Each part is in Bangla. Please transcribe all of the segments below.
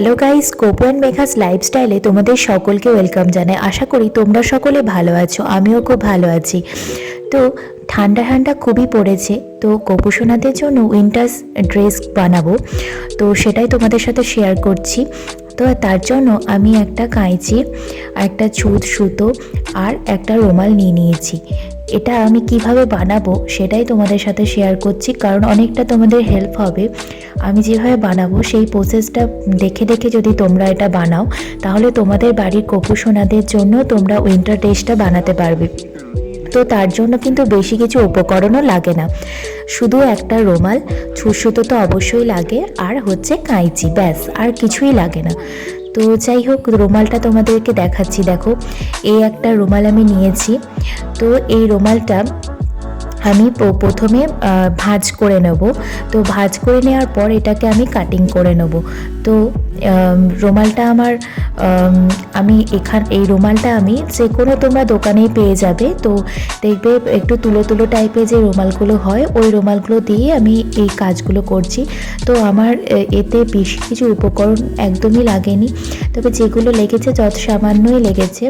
হ্যালো গাইস কোপো অ্যান্ড মেঘাস লাইফস্টাইলে তোমাদের সকলকে ওয়েলকাম জানাই। আশা করি তোমরা সকলে ভালো আছো, আমিও খুব ভালো আছি। তো ঠান্ডা ঠান্ডা খুবই পড়েছে, তো গোপুসোনাদের জন্য উইন্টার্স ড্রেস বানাবো। তো সেটাই তোমাদের সাথে শেয়ার করছি। তো তার জন্য আমি একটা কাঁচি একটা ছুঁচ সুতো আর একটা রুমাল নিয়ে নিয়েছি। এটা আমি কীভাবে বানাবো সেটাই তোমাদের সাথে শেয়ার করছি, কারণ অনেকটা তোমাদের হেল্প হবে। আমি যেভাবে বানাবো সেই প্রসেসটা দেখে দেখে যদি তোমরা এটা বানাও, তাহলে তোমাদের বাড়ির কপুসোনাদের জন্য তোমরা উইন্টার ড্রেসটা বানাতে পারবে। তো তার জন্য কিন্তু বেশি কিছু উপকরণও লাগে না। শুধু একটা রুমাল ছুসুতো তো অবশ্যই লাগে, আর হচ্ছে কাঁইচি, ব্যাস, আর কিছুই লাগে না। তো যাই হোক, রুমালটা তোমাদেরকে দেখাচ্ছি। দেখো, এই একটা রুমাল আমি নিয়েছি। তো এই রুমালটা আমি প্রথমে ভাঁজ করে নেব। তো ভাজ করে নেওয়ার পর এটাকে আমি কাটিং করে নেব। তো রুমালটা আমার, আমি এখান, এই রুমালটা আমি যে কোনো তোমরা দোকানেই পেয়ে যাবে। তো দেখবে একটু তুলো তুলো টাইপের যে রুমালগুলো হয়, ওই রুমালগুলো দিয়ে আমি এই কাজগুলো করছি। তো আমার এতে বেশি কিছু উপকরণ একদমই লাগেনি। তবে যেগুলো লেগেছে, যত সামান্যই লেগেছে,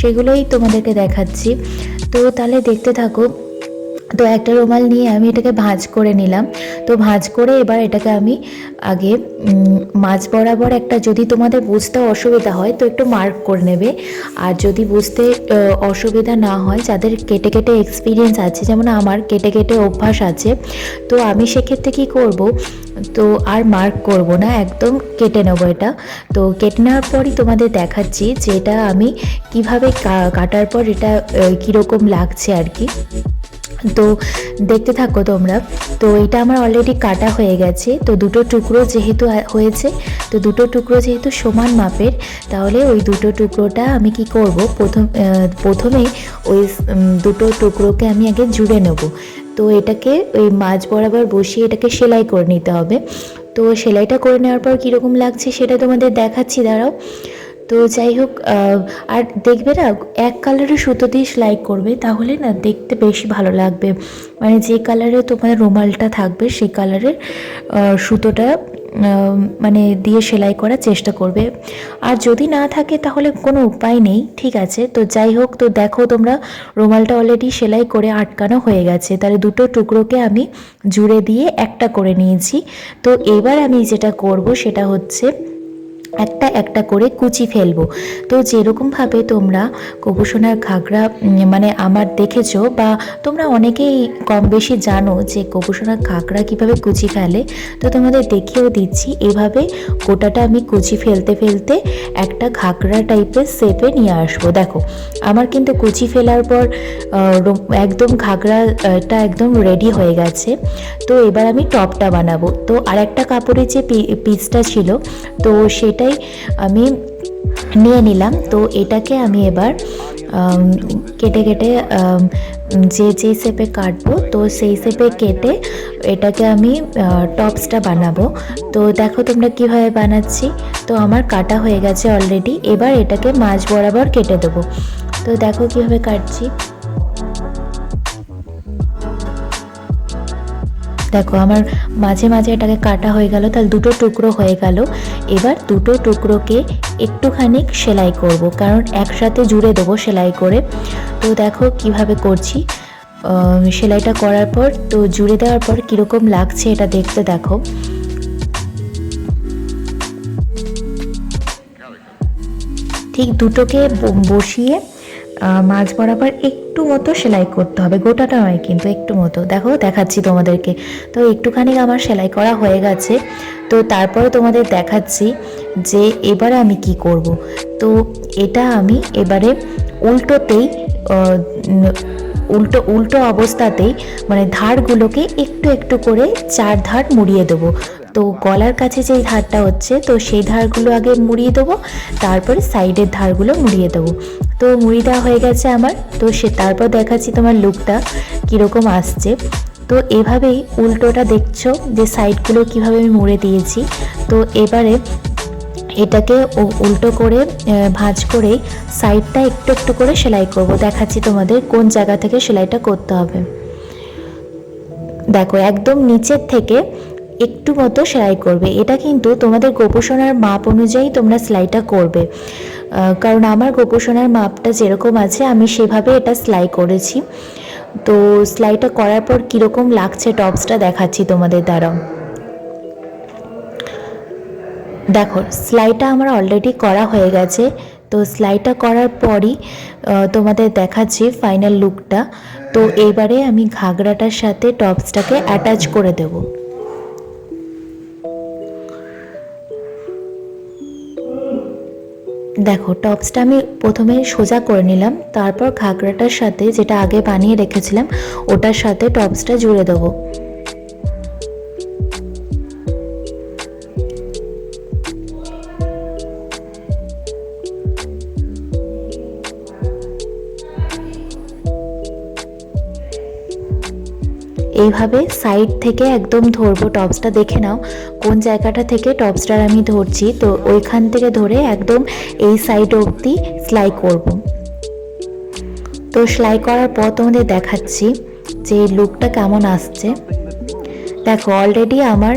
সেগুলোই তোমাদেরকে দেখাচ্ছি। তো তাহলে দেখতে থাকো তো একটা রুমাল নিয়ে আমি এটাকে ভাঁজ করে নিলাম। তো ভাঁজ করে এবার এটাকে আমি আগে মাঝ বরাবর একটা যদি তোমাদের বুঝতে অসুবিধা হয় তো একটু মার্ক করে নেবে। আর যদি বুঝতে অসুবিধা না হয়, যাদের কেটে কেটে এক্সপিরিয়েন্স আছে, যেমন আমার কেটে কেটে অভ্যাস আছে, তো আমি সেক্ষেত্রে কী করব? তো আর মার্ক করব না, একদম কেটে নেব এটা। তো কেটে নেওয়ার পরই তোমাদের দেখাচ্ছি যে এটা আমি কীভাবে কাটার পর এটা কীরকম লাগছে আর কি। তো দেখতে থাকো তোমরা। তো এটা আমার অলরেডি কাটা হয়ে গেছে। তো দুটো টুকরো যেহেতু হয়েছে তো দুটো টুকরো যেহেতু সমান মাপের তাহলে ওই দুটো টুকরোটা আমি কি করব? প্রথম আহ, প্রথমে ওই দুটো টুকরোকে আমি আগে জুড়ে নেব। তো এটাকে ওই মাঝ বরাবর বসিয়ে এটাকে সেলাই করে নিতে হবে। তো সেলাইটা করে নেওয়ার পর কীরকম লাগছে সেটা তোমাদের দেখাচ্ছি দাঁড়াও। তো যাই হোক আর দেখবে না, এক কালারের সুতো দিয়ে সেলাই করবে, তাহলে না দেখতে বেশি ভালো লাগবে। মানে যে কালারে তোমার রুমালটা থাকবে, সেই কালারের সুতোটা মানে দিয়ে সেলাই করার চেষ্টা করবে। আর যদি না থাকে, তাহলে কোনো উপায় নেই, ঠিক আছে? তো যাই হোক, তো দেখো তোমরা, রুমালটা অলরেডি সেলাই করে আটকানো হয়ে গেছে। তাহলে দুটো টুকরোকে আমি জুড়ে দিয়ে একটা করে নিয়েছি। তো এবার আমি যেটা করব, সেটা হচ্ছে একটা একটা করে কুচি ফেলব। তো যেরকমভাবে তোমরা কবুসোনার ঘাগরা মানে আমার দেখেছ বা তোমরা অনেকেই কম বেশি জানো যে কবুসোনার ঘাগরা কীভাবে কুচি ফেলে, তো তোমাদের দেখিয়েও দিচ্ছি। এভাবে গোটাটা আমি কুচি ফেলতে ফেলতে একটা ঘাগরা টাইপের শেপে নিয়ে আসব। দেখো, আমার কিন্তু কুচি ফেলার পর একদম ঘাগরাটা একদম রেডি হয়ে গেছে। তো এবার আমি টপটা বানাবো। তো আর একটা কাপড়ের যে পিসটা ছিল, তো সেটাই আমি নিয়ে নিলাম। তো এটাকে আমি এবার কেটে কেটে যে যে শেপে কাটবো, তো সেই শেপে কেটে এটাকে আমি টপসটা বানাবো। তো দেখো তোমরা কীভাবে বানাচ্ছি। তো আমার কাটা হয়ে গেছে অলরেডি এবার এটাকে মাঝ বরাবর কেটে দেবো। তো দেখো কীভাবে কাটছি। দেখো, আমার মাঝে মাঝে এটাকে কাটা হয়ে গেল, তাহলে দুটো টুকরো হয়ে গেল। এবার দুটো টুকরোকে একটুখানি সেলাই করব, কারণ একসাথে জুড়ে দেবো সেলাই করে। তো দেখো কীভাবে করছি। সেলাইটা করার পর, তো জুড়ে দেওয়ার পর কীরকম লাগছে এটা দেখতে দেখো। ঠিক দুটোকে বসিয়ে মাঝ বরাবর একটু মতো সেলাই করতে হবে। গোটাটা নয় কিন্তু একটু মতো। দেখো, দেখাচ্ছি তোমাদেরকে। তো একটুখানি আমার সেলাই করা হয়ে গেছে। তো তারপরে তোমাদের দেখাচ্ছি যে এবারে আমি কি করব। তো এটা আমি এবারে উল্টোতেই উল্টো উল্টো অবস্থাতেই মানে ধারগুলোকে একটু একটু করে চার ধার মুড়িয়ে দেবো। তো গলার কাছে যেই ধারটা হচ্ছে, তো সেই ধারগুলো আগে মুড়িয়ে দেবো, তারপরে সাইডের ধারগুলো মুড়িয়ে দেবো। তো মুড়ি দেওয়া হয়ে গেছে আমার, তো সে তারপর দেখাচ্ছি তোমার লুকটা কীরকম আসছে। তো এভাবেই উল্টোটা দেখছ যে সাইডগুলো কীভাবে আমি মুড়ে দিয়েছি। তো এবারে এটাকে উল্টো করে ভাঁজ করে সাইডটা একটু একটু করে সেলাই করব। দেখাচ্ছি তোমাদের কোন জায়গা থেকে সেলাইটা করতে হবে। দেখো, একদম নিচের থেকে একটু মতো সেলাই করবে। এটা কিন্তু তোমাদের গোপোষণার মাপ অনুযায়ী তোমরা সেলাইটা করবে। কারণ আমার গোপোষণার মাপটা যেরকম আছে, আমি সেভাবে এটা সেলাই করেছি। তো সেলাইটা করার পর কীরকম লাগছে টপসটা দেখাচ্ছি তোমাদের দ্বারা। দেখো, সেলাইটা আমার অলরেডি করা হয়ে গেছে। তো সেলাইটা করার পরই তোমাদের দেখাচ্ছি ফাইনাল লুকটা তো এবারে আমি ঘাগরাটার সাথে টপসটাকে অ্যাটাচ করে দেব। দেখো, টপসটা আমি প্রথমে সোজা করে নিলাম, তারপর ঘাগরাটার সাথে যেটা আগে বানিয়ে রেখেছিলাম, ওটার সাথে টপসটা জুড়ে দেবো। এইভাবে সাইড থেকে একদম ধরবো টপসটা দেখে নাও কোন জায়গাটা থেকে টপসটার আমি ধরছি। তো ওইখান থেকে ধরে একদম এই সাইড অবধি সেলাই করব। তো সেলাই করার পর তোমাদের দেখাচ্ছি যে লুকটা কেমন আসছে। দেখো অলরেডি আমার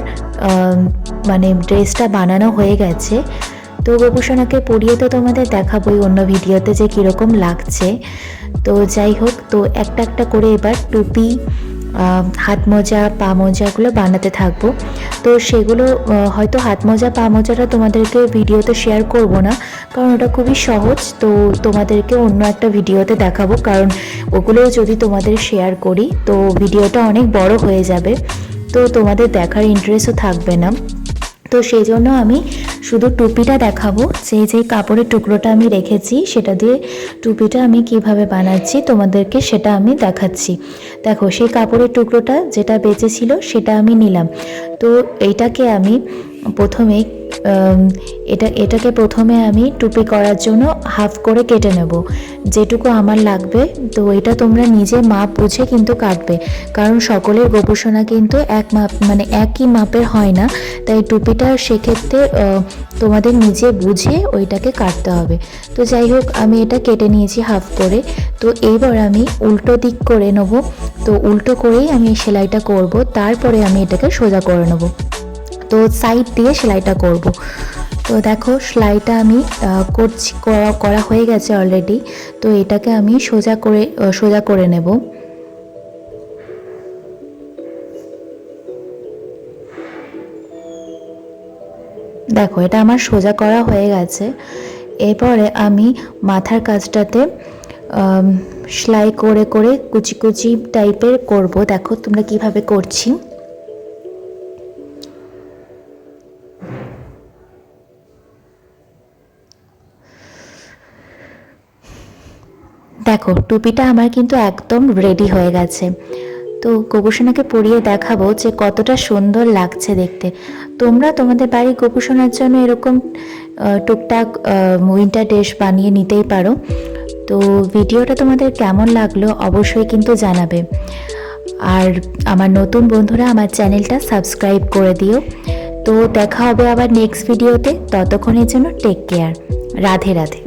মানে ড্রেসটা বানানো হয়ে গেছে। তো গোপুসোনাকে পরিয়ে তো তোমাদের দেখাবোই অন্য ভিডিওতে যে কীরকম লাগছে। তো যাই হোক, তো একটা একটা করে এবার টুপি হাত মোজা, পা মোজাগুলো বানাতে থাকব। তো সেগুলো হয়তো হাত মোজা, পা মোজাটা তোমাদেরকে ভিডিওতে শেয়ার করব না, কারণ ওটা খুবই সহজ। তো তোমাদেরকে অন্য একটা ভিডিওতে দেখাবো, কারণ ওগুলো যদি তোমাদের শেয়ার করি, তো ভিডিওটা অনেক বড় হয়ে যাবে। তো তোমাদের দেখার ইন্টারেস্টও থাকবে না। তো সেই জন্য আমি শুধু টুপিটা দেখাবো যে যে কাপড়ের টুকরোটা আমি রেখেছি, সেটা দিয়ে টুপিটা আমি কীভাবে বানাচ্ছি, তোমাদেরকে সেটা আমি দেখাচ্ছি। দেখো, সেই কাপড়ের টুকরোটা যেটা বেঁচেছিল, সেটা আমি নিলাম। তো এইটাকে আমি প্রথমে এটা, এটাকে প্রথমে আমি টুপি করার জন্য হাফ করে কেটে নেব। যেটুকু আমার লাগবে, তো এটা তোমরা নিজে মাপ বুঝে কিন্তু কাটবে। কারণ সকলের গোপোষণা কিন্তু এক মাপ মানে একই মাপের হয় না। তাই টুপিটা সেক্ষেত্রে তোমাদের নিজে বুঝে ওইটাকে কাটতে হবে। তো যাই হোক, আমি এটা কেটে নিয়েছি হাফ করে। তো এইবার আমি উল্টো দিক করে নেব। তো উল্টো করেই আমি সেলাইটা করব। তারপরে আমি এটাকে সোজা করে নেব। তো সাইড দিয়ে সেলাইটা করব। তো দেখো সেলাইটা আমি করছি, করা হয়ে গেছে অলরেডি তো এটাকে আমি সোজা করে সোজা করে নেব। দেখো এটা আমার সোজা করা হয়ে গেছে। এরপরে আমি মাথার কাজটাতে সেলাই করে করে কুচি কুচি টাইপের করব। দেখো তোমরা কীভাবে করছি। দেখো, টুপিটা আমার কিন্তু একদম রেডি হয়ে গেছে। তো গোপুসোনাকে পরিয়ে দেখাবো যে কতটা সুন্দর লাগছে দেখতে। তোমরা তোমাদের বাড়ির গোপুসোনার জন্য এরকম টুকটাক উইন্টার ড্রেস বানিয়ে নিতেই পারো। তো ভিডিওটা তোমাদের কেমন লাগল অবশ্যই কিন্তু জানাবে। আর আমার নতুন বন্ধুরা আমার চ্যানেলটা সাবস্ক্রাইব করে দিও। তো দেখা হবে আবার নেক্সট ভিডিওতে ততক্ষণের জন্য টেক কেয়ার রাধে রাধে।